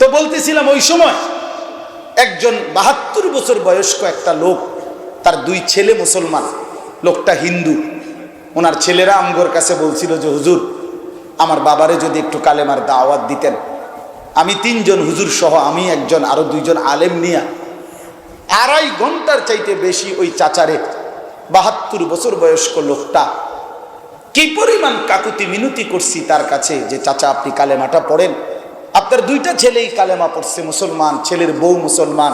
তো বলতেছিলাম ওই সময় একজন বাহাত্তর বছর বয়স্ক একটা লোক, তার দুই ছেলে মুসলমান, লোকটা হিন্দু। ওনার ছেলেরা আমগোর কাছে বলছিল যে, হুজুর, আমার বাবারে যদি একটু কালেমার দাওয়াত দিতেন। আমি তিনজন হুজুর সহ, আমি একজন, আরও দুইজন আলেম নিয়া আড়াই ঘণ্টার চাইতে বেশি ওই চাচারে বাহাত্তর বছর বয়স্ক লোকটা কি পরিমাণ কাকুতি মিনতি করছি তার কাছে যে, চাচা, আপনি কালেমাটা পড়েন। আপনার দুইটা ছেলেই কালেমা পড়ছে, মুসলমান, ছেলের বউ মুসলমান,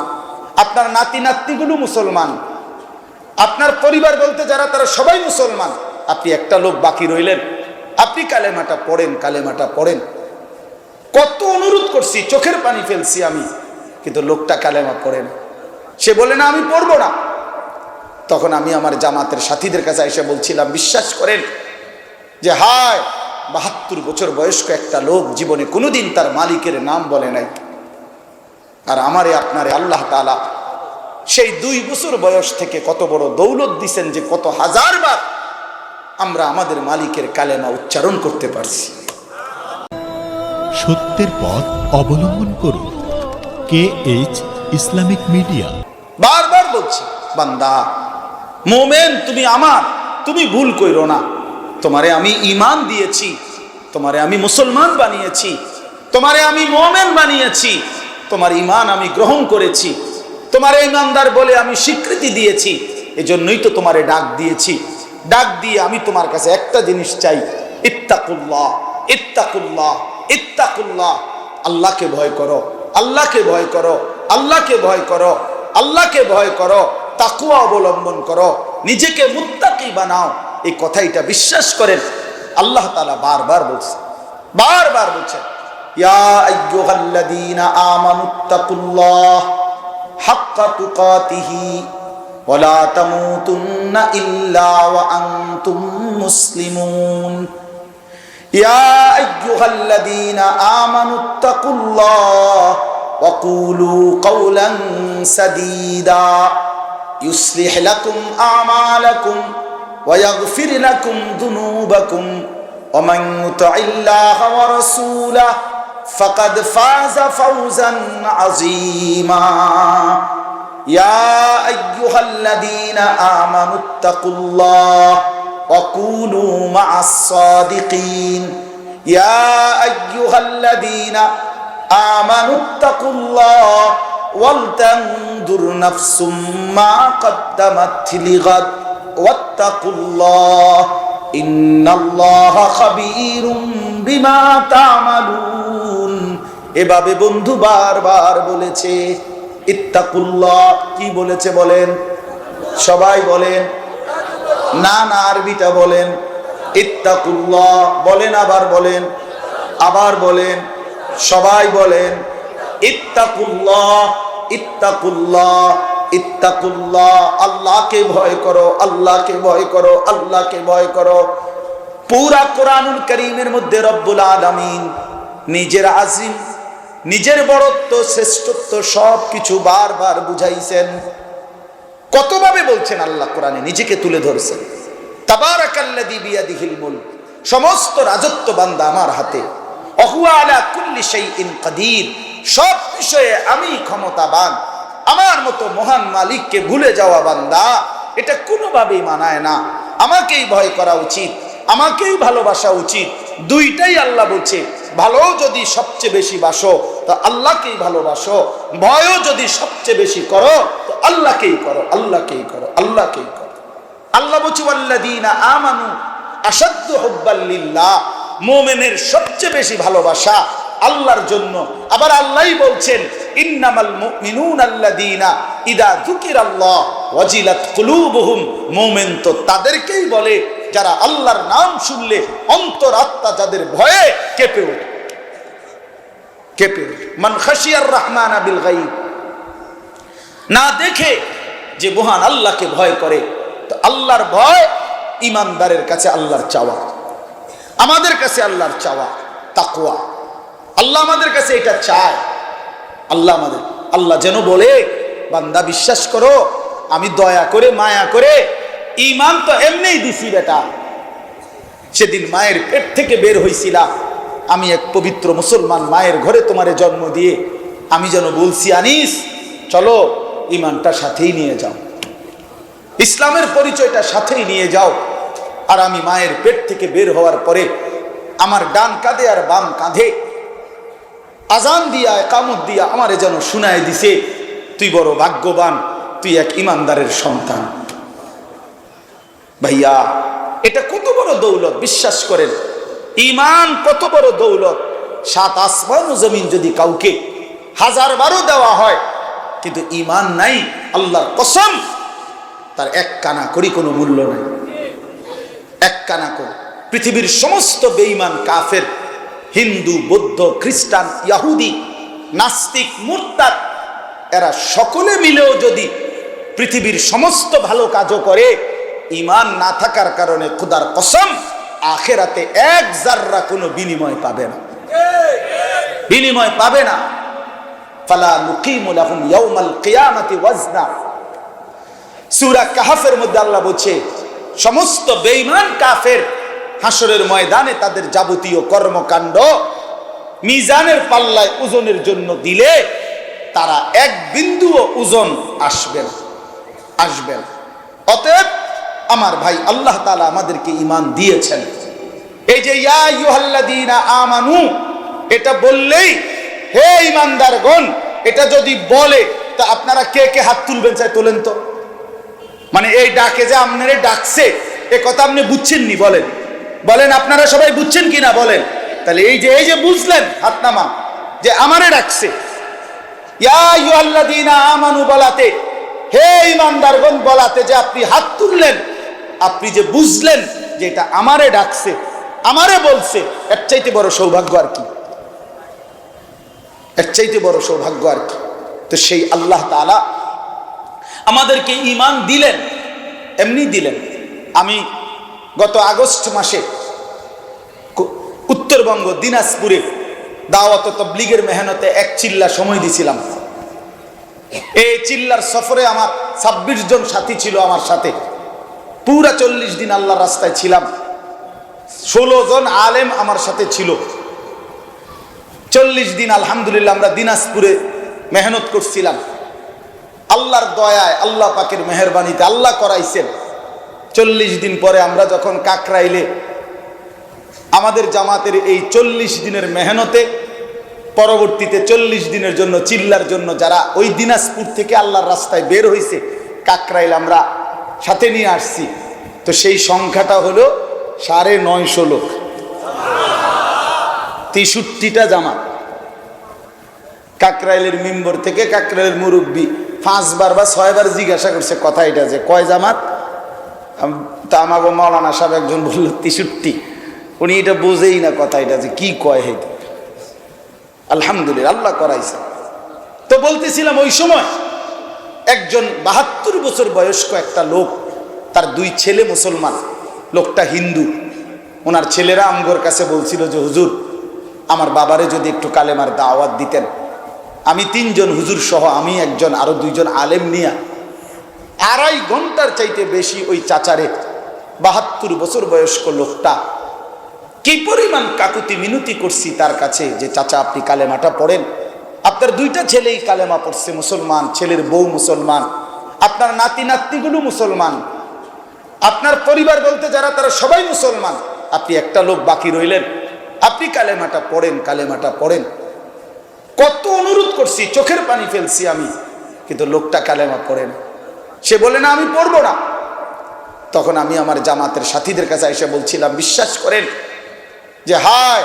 আপনার নাতি নাতনিগুলো মুসলমান, আপনার পরিবার বলতে যারা তারা সবাই মুসলমান, আপনি একটা লোক বাকি রইলেন, আপনি কালেমাটা পড়েন কালেমাটা পড়েন। কত অনুরোধ করছি, চোখের পানি ফেলছি আমি, কিন্তু লোকটা কালেমা পড়েন সে বলে, না, আমি পড়ব না। তখন আমি আমার জামাতের সাথীদের কাছে এসে বলছিলাম, বিশ্বাস করেন যে, হায় বাহাত্তর বছর বয়স্ক একটা লোক জীবনে কোনোদিন তার মালিকের নাম বলে নাই। আর আমারে আপনারে আল্লাহ তালা সেই দুই বছর বয়স থেকে কত বড় দৌলত দিছেন যে কত হাজার বার আমরা আমাদের মালিকের কালেমা উচ্চারণ করতে পারছি। সত্যের পথ অবলম্বন করুন। K H Islamic media. বারবার বলছি বান্দা মোমেন তুমি আমার তুমি ভুল কইরো না। তোমারে আমি ইমান দিয়েছি, তোমারে আমি মুসলমান বানিয়েছি, তোমারে আমি মোমেন বানিয়েছি, তোমার ইমান আমি গ্রহণ করেছি, তোমার ইমানদার বলে আমি স্বীকৃতি দিয়েছি, এজন্যই তো তোমারে ডাক দিয়েছি। ডাক দিয়ে আমি তোমার কাছে একটা জিনিস চাই, ইত্তাকুল্লাহ ইত্তাকুল্লাহ ইত্তাকুল্লাহ। আল্লাহকে ভয় করো, আল্লাহকে ভয় করো, আল্লাহকে ভয় করো, আল্লাহকে ভয় করো, তাকুয়া অবলম্বন করো, নিজেকে মুত্তাকি বানাও। এই কথাইটা বিশ্বাস করেন আল্লাহ তাআলা বারবার বলছে বারবার বলছেন ইয়া আইয়ুহাল্লাযীনা আমানুত্তাকুল্লাহ হাক্কা তুকাতিহি ওয়ালা তামুতুন্না ইল্লা ওয়া আনতুম মুসলিমুন يا أيها الذين آمنوا اتقوا الله وقولوا قولا سديدا يصلح لكم أعمالكم ويغفر لكم ذنوبكم ومن يطع الله ورسوله فقد فاز فوزا عظيما يا أيها الذين آمنوا اتقوا الله وكونوا مع الصادقين يا أيها الذين آمنوا اتقوا الله ولتنظر نفس ما قدمت لغد তা'মালুন। এভাবে বন্ধু বারবার বলেছে ইত্তাকুল্লা কি বলেছে বলেন? সবাই বলেন, না না, আরবিটা বলেন ইত্তাকুল্লা বলেন, আবার বলেন আবার বলেন, সবাই বলেন ইত্তাকুল্লা ইত্তাকুল্লা ইত্তাকুল্লাহ, আল্লাহকে ভয় করো, আল্লাহকে ভয় করো, আল্লাহকে ভয় করো। পুরা কোরআনুল করিমের মধ্যে রব্বুল আলামিন নিজের আজিম, নিজের বড়ত্ব, শ্রেষ্ঠত্ব সব কিছু বারবার বুঝাইছেন। কতভাবে বলছেন আল্লাহ কোরআনে? নিজেকে তুলে ধরছেন। তাবারাকাল্লাযী বিয়াদিহিল মুলক, সমস্ত রাজত্ব বান্দা আমার হাতে। অহুয়া আলা কুল্লি ইন কাদির, সব বিষয়ে আমি ক্ষমতাবান। আমার মতো মহান মালিককে ভুলে যাওয়া বান্দা, এটা কোনোভাবেই মানায় না। আমাকেই ভয় করা উচিত, আমাকেই ভালোবাসা উচিত, দুইটাই আল্লাহ বলছে ভালো যদি সবচেয়ে বেশি বাসো, তো আল্লাহকেই ভালোবাসো, ভয়ও যদি সবচেয়ে বেশি করো, তো আল্লাহকেই করো আল্লাহকেই করো আল্লাহকেই করো। আল্লাহ বলছি আল্লাদিনা আমানু আসাদ্দ হব্বাল্লিল্লাহ মোমেনের সবচেয়ে বেশি ভালোবাসা আল্লাহর জন্য। আবার আল্লাহই বলছেন তাদেরকেই বলে, যারা আল্লাহর নাম শুনলে অন্তরাত্মা যাদের ভয়ে কেঁপে ওঠে। কেঁপে ওঠে। মান খাশিয়ার রহমান বিল গাইব না দেখে যে মহান আল্লাহকে ভয় করে, তো আল্লাহর ভয় ইমানদারের কাছে আল্লাহর চাওয়া। আমাদের কাছে আল্লাহর চাওয়া তাকুয়া আল্লাহ আমাদের কাছে এটা চায়। আল্লাহ আমাদের। আল্লাহ যেন বলে, বান্দা বিশ্বাস করো, আমি দয়া করে, মায়া করে ইমান তো এমনিই দিছি বেটা। সেদিন মায়ের পেট থেকে বের হইছিলা। আমি এক পবিত্র মুসলমান মায়ের ঘরে তোমারে জন্ম দিয়ে, আমি যেন বলছি, আনিস, চলো ইমানটা সাথেই নিয়ে যাও। ইসলামের পরিচয়টা সাথেই নিয়ে যাও। আর আমি মায়ের পেট থেকে বের হওয়ার পরে আমার ডান কাঁধে আর বাম কাঁধে আজান দিয়া, একামত দিয়া আমারে যেন শুনায় দিছে, তুই বড় ভাগ্যবান, তুই এক ইমানদারের সন্তান। ভাইয়া, এটা কত বড় দৌলত, বিশ্বাস করেন। ইমান কত বড় দৌলত। সাত আসমান ও জমিন যদি কাউকে হাজার বারো দেওয়া হয়, কিন্তু ইমান নাই, আল্লাহর কসম, তার এক কানা করি কোনো মূল্য নাই। এক কানা করি। পৃথিবীর সমস্ত বেঈমান কাফের হিন্দু, বৌদ্ধ, খ্রিস্টান, ইয়াহুদি, নাস্তিক, মুরতাদ, এরা সকলে মিলেও যদি পৃথিবীর সমস্ত ভালো কাজও করে ইমান না থাকার কারণে খুদার কসম, আখেরাতে এক জাররা কোনো বিনিময় পাবে না। বিনিময় পাবে না। ফালা নুকিমু লাহুম ইয়াউমাল কিয়ামাতি ওয়াজনা। সূরা কাহাফের মধ্যে আল্লাহ বলছে, সমস্ত বেঈমান কাফের হাসরের ময়দানে তাদের যাবতীয় কর্মকাণ্ড মিজানের পাল্লায় ওজনের জন্য দিলে তারা এক বিন্দুও ওজন আসবে না আসবে না। অতএব আমার ভাই আল্লাহ তালা আমাদেরকে ঈমান দিয়েছেন। এই যে ইয়া আমানু, এটা বললেই হে ঈমানদারগণ, এটা যদি বলে, তা আপনারা কে কে হাত তুলবেন চাই তোলেন তো? মানে এই ডাকে যে আপনারে ডাকছে, এ কথা আপনি বুঝছেন নি বলেন। বলেন, আপনারা সবাই বুঝছেন কি না বলেন। তাহলে এই যে এই যে বুঝলেন হাত নামা যে আমারে ডাকছে আমানু বলাতে, হে ইমানদারগণ বলাতে যে আপনি হাত তুললেন, আপনি যে বুঝলেন যে এটা আমারে ডাকছে, আমারে বলছে, এর চাইতে বড় সৌভাগ্য আর কি? এর চাইতে বড় সৌভাগ্য আর কি? তো সেই আল্লাহ তাআলা আমাদেরকে ইমান দিলেন, এমনি দিলেন। আমি গত আগস্ট মাসে উত্তরবঙ্গ, দিনাজপুরে দাওয়াত তবলিগের মেহনতে এক চিল্লা সময় দিছিলাম। এই চিল্লার সফরে আমার ছাব্বিশ জন সাথী ছিল আমার সাথে। পুরা চল্লিশ দিন আল্লাহর রাস্তায় ছিলাম। ষোলো জন আলেম আমার সাথে ছিল। চল্লিশ দিন আলহামদুলিল্লাহ আমরা দিনাজপুরে মেহনত করছিলাম। আল্লাহর দয়ায়, আল্লাহ পাকের মেহরবানিতে আল্লাহ করাইছেন। চল্লিশ দিন পরে আমরা যখন কাকরাইলে আমাদের জামাতের এই চল্লিশ দিনের মেহনতে, পরবর্তীতে চল্লিশ দিনের জন্য, চিল্লার জন্য যারা ওই দিনাজপুর থেকে আল্লাহর রাস্তায় বের হয়েছে কাকরাইল আমরা সাথে নিয়ে আসছি। তো সেই সংখ্যাটা হলো সাড়ে নয়শো লোক। তেষট্টিটা জামাত। কাকরাইলের মেম্বর থেকে কাকরাইলের মুরব্বী পাঁচবার বা ছয়বার জিজ্ঞাসা করছে, কথা এটা যে কয় জামাত? তা আমাকে মৌলানা সাহেব একজন বলল, তেষট্টি। উনি এটা বোঝেই না কথা এটা যে কি কয় হেঁটে আলহামদুলিল্লাহ, আল্লাহ করাইছে। তো বলতেছিলাম ওই সময় একজন বাহাত্তর বছর বয়স্ক একটা লোক, তার দুই ছেলে মুসলমান, লোকটা হিন্দু। ওনার ছেলেরা আমগোর কাছে বলছিল যে, হুজুর, আমার বাবারে যদি একটু কালেমার দাওয়াত দিতেন। আমি তিনজন হুজুর সহ আমি একজন আরও দুইজন আলেম নিয়া আড়াই ঘণ্টার চাইতে বেশি ওই চাচারে বাহাত্তর বছর বয়স্ক লোকটা। কি পরিমাণ কাকুতি মিনতি করছি তার কাছে যে চাচা আপনি কালেমাটা পড়েন? আপনার দুইটা ছেলেই কালেমা পড়ছে, মুসলমান, ছেলের বউ মুসলমান, আপনার নাতি নাতনিগুলো মুসলমান, আপনার পরিবার বলতে যারা তারা সবাই মুসলমান। আপনি একটা লোক বাকি রইলেন, আপনি কালেমাটা পড়েন কালেমাটা পড়েন। কত অনুরোধ করছি, চোখের পানি ফেলছি আমি, কিন্তু লোকটা কালেমা পড়েন সে বলে, না, আমি পড়ব না। তখন আমি আমার জামাতের সাথীদের কাছে এসে বলছিলাম, বিশ্বাস করেন যে, হায়,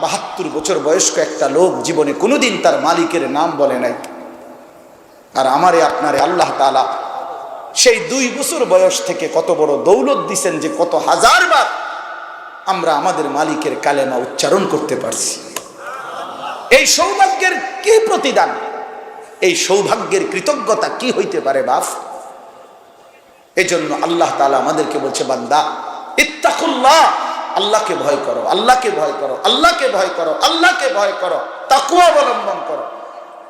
বাহাত্তর বছর বয়স্ক একটা লোক জীবনে কোনোদিন তার মালিকের নাম বলে নাই। আর আমারে, আপনারে আল্লাহ তালা সেই দুই বছর বয়স থেকে কত বড় দৌলত দিছেন যে, কত হাজার বার আমরা আমাদের মালিকের কালেমা উচ্চারণ করতে পারছি। এই সৌভাগ্যের কি প্রতিদান? এই সৌভাগ্যের কৃতজ্ঞতা কি হইতে পারে, বাপ? এই জন্য আল্লাহ তালা আমাদেরকে বলছে, বান্দা, ইত্তাকুল্লাহ, আল্লাহকে ভয় করো, আল্লাহকে ভয় করো, আল্লাহকে ভয় করো, আল্লাহকে ভয় করো, তাকুয়া অবলম্বন করো।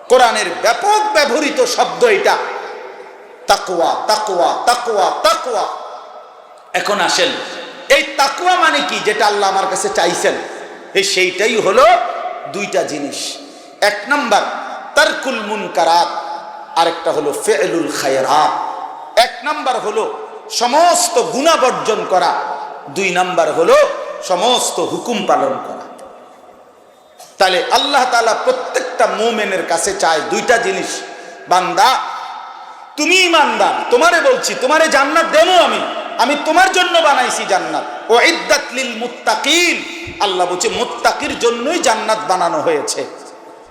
কোরআনের ব্যাপক ব্যবহৃত শব্দ এটা। তাকুয়া তাকুয়া তাকুয়া তাকুয়া। এখন আসেন, এই তাকুয়া মানে কি যেটা আল্লাহ আমার কাছে চাইছেন? এই সেইটাই হলো দুইটা জিনিস। এক নাম্বার, তারকুল মুনকারাত, আরেকটা হলো ফেলুল খায়রাত। এক নাম্বার হলো সমস্ত গুণা বর্জন করা। দুই নাম্বার হলো সমস্ত হুকুম পালন করা। তাহলে আল্লাহ তাআলা প্রত্যেকটা মোমেনের কাছে চায় দুইটা জিনিস। বান্দা, তুমি ইমানদার, তোমারে বলছি, তোমারে জান্নাত দেবো আমি। আমি তোমার জন্য বানাইছি জান্নাত। ও ইদ্দাত লিল মুত্তাকিন। আল্লাহ বলছে, মুত্তাকির জন্যই জান্নাত বানানো হয়েছে।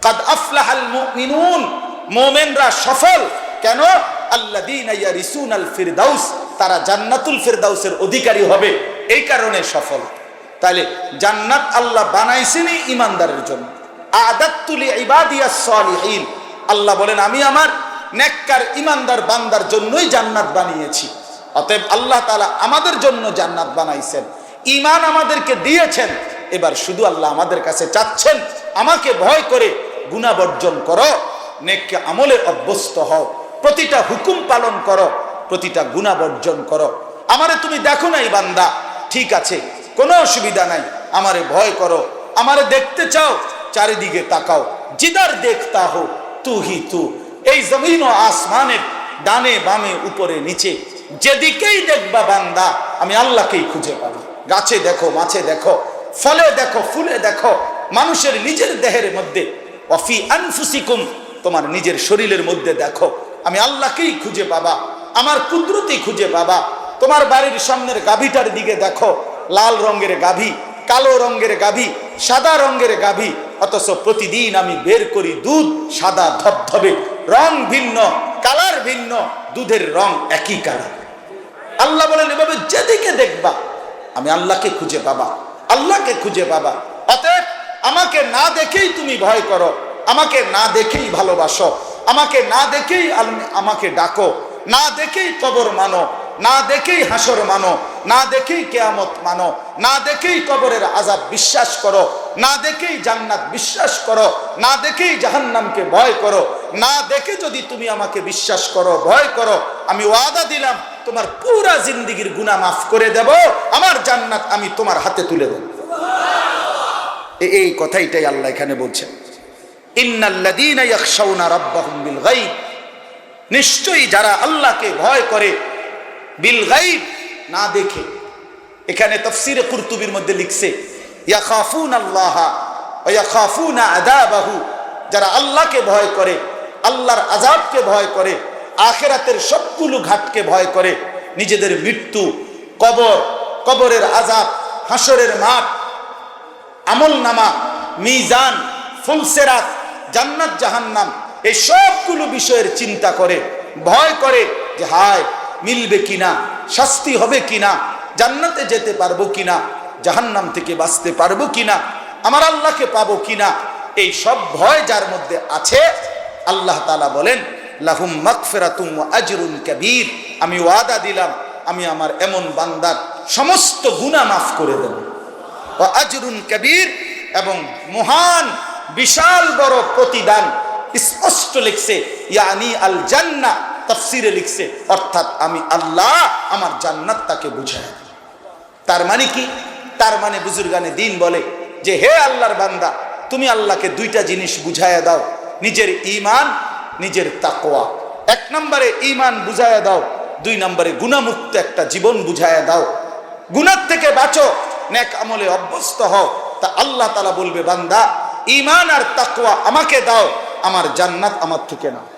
কাদ আফলাহাল মুমিনুন। মুমিনরা সফল। কেন? ইয়ারিসুনাল ফিরদাউস, তারা জান্নাতুল ফিরদাউসের অধিকারী হবে। এই কারণে সফল। তাহলে জান্নাত আল্লাহ বানাইছেনই ইমানদারের জন্য। আদাত্তুলি ইবাদিয়াস সালিহিন। আল্লাহ বলেন, আমি আমার নেককার ইমানদার বান্দার জন্যই জান্নাত বানিয়েছি। অতএব আল্লাহ তাআলা আমাদের জন্য জান্নাত বানাইছেন। ঈমান আমাদেরকে দিয়েছেন। এবার শুধু আল্লাহ আমাদের কাছে চাচ্ছেন। আমাকে ভয় করে গুনাহ বর্জন করো। নেককে আমলে অভ্যস্ত হও। প্রতিটা হুকুম পালন করো, প্রতিটা গুনাহ বর্জন করো। আমারে তুমি দেখো নাই, বান্দা। ঠিক আছে, কোনো অসুবিধা নাই। আমারে ভয় করো। আমারে দেখতে চাও, চারিদিকে তাকাও। জিদার দেখতা হো, তু হি তু। এই জমিন ও আসমানের ডানে বামে, উপরে নিচে। যেদিকেই দেখবা বান্দা, আমি আল্লাহকেই খুঁজে পাবো। গাছে দেখো, মাছে দেখো, ফলে দেখো, ফুলে দেখো। মানুষের নিজের দেহের মধ্যে। অফি আনফুসিকুম, তোমার নিজের শরীরের মধ্যে দেখো। আমি আল্লাহকেই খুঁজে পাবা, আমার কুদরতি খুঁজে পাবা। তোমার বাড়ির সামনের গাভীটার দিকে দেখো, লাল রঙের গাভী, কালো রঙের গাভী, সাদা রঙের গাভী, অথচ প্রতিদিন আমি বের করি দুধ সাদা ধবধবে, রং ভিন্ন, কালার ভিন্ন, দুধের রং একই কালার। আল্লাহ বলেন, এভাবে যেদিকে দেখবা, আমি আল্লাহকে খুঁজে পাবা, আল্লাহকে খুঁজে পাবা। অতএব আমাকে না দেখেই তুমি ভয় করো, আমাকে না দেখেই ভালোবাসো। আমাকে না দেখেই আমাকে ডাকো, না দেখেই কবর মানো, না দেখেই হাসর মানো, না দেখেই কেয়ামত মানো, না দেখেই কবরের আজাব বিশ্বাস করো, না দেখেই জান্নাত বিশ্বাস করো, না দেখেই জাহান্নামকে ভয় করো, না দেখে যদি তুমি আমাকে বিশ্বাস করো, ভয় করো, আমি ওয়াদা দিলাম, তোমার পুরা জিন্দিগির গুনাহ মাফ করে দেব, আমার জান্নাত আমি তোমার হাতে তুলে দেব। এই কথাইটাই আল্লাহ এখানে বলছেন। নিশ্চয়ই যারা আল্লাহকে ভয় করে বিল গাইব না দেখে, এখানে তফসিরে কুরতুবির মধ্যে লিখছে যারা আল্লাহকে ভয় করে, আল্লাহর আজাবকে ভয় করে, আখেরাতের সবগুলো ঘাটকে ভয় করে, নিজেদের মৃত্যু, কবর, কবরের আজাব হাসরের মাঠ আমল নামা মিজান, ফুলসেরাত জান্নাত, জাহান্নাম, এই সবগুলো বিষয়ের চিন্তা করে, ভয় করে যে হায়, মিলবে কিনা, শাস্তি হবে কিনা, জান্নাতে যেতে পারব কিনা, জাহান্নাম থেকে বাঁচতে পারব কিনা, আমার আল্লাহকে পাবো কিনা, এই সব ভয় যার মধ্যে আছে, আল্লাহ তালা বলেন, লাহুম মাগফিরাতুম ওয়া আজরুন কাবীর, আমি ওয়াদা দিলাম, আমি আমার এমন বান্দার সমস্ত গুনাহ মাফ করে দেব। আজরুন কবির এবং মহান বিশাল বড় প্রতিদান। স্পষ্ট লিখছে, ইয়ানি আল জান্না, তফসিরে লিখছে, অর্থাৎ আমি আল্লাহ আমার জান্নাত তাকে বুঝায় তার মানে কি? তার মানে বুজুর্গানে দিন বলে যে, হে আল্লাহর বান্দা, তুমি আল্লাহকে দুইটা জিনিস বুঝাইয়া দাও, নিজের ঈমান, নিজের তাকোয়া এক নম্বরে ইমান বুঝাইয়া দাও, দুই নম্বরে গুণামুক্ত একটা জীবন বুঝাইয়া দাও। গুণার থেকে বাঁচো, নেক আমলে অভ্যস্ত হও। তা আল্লাহ তালা বলবে, বান্দা ঈমান আর তাকুয়া আমাকে দাও আমার জান্নাত আমার থেকে নাও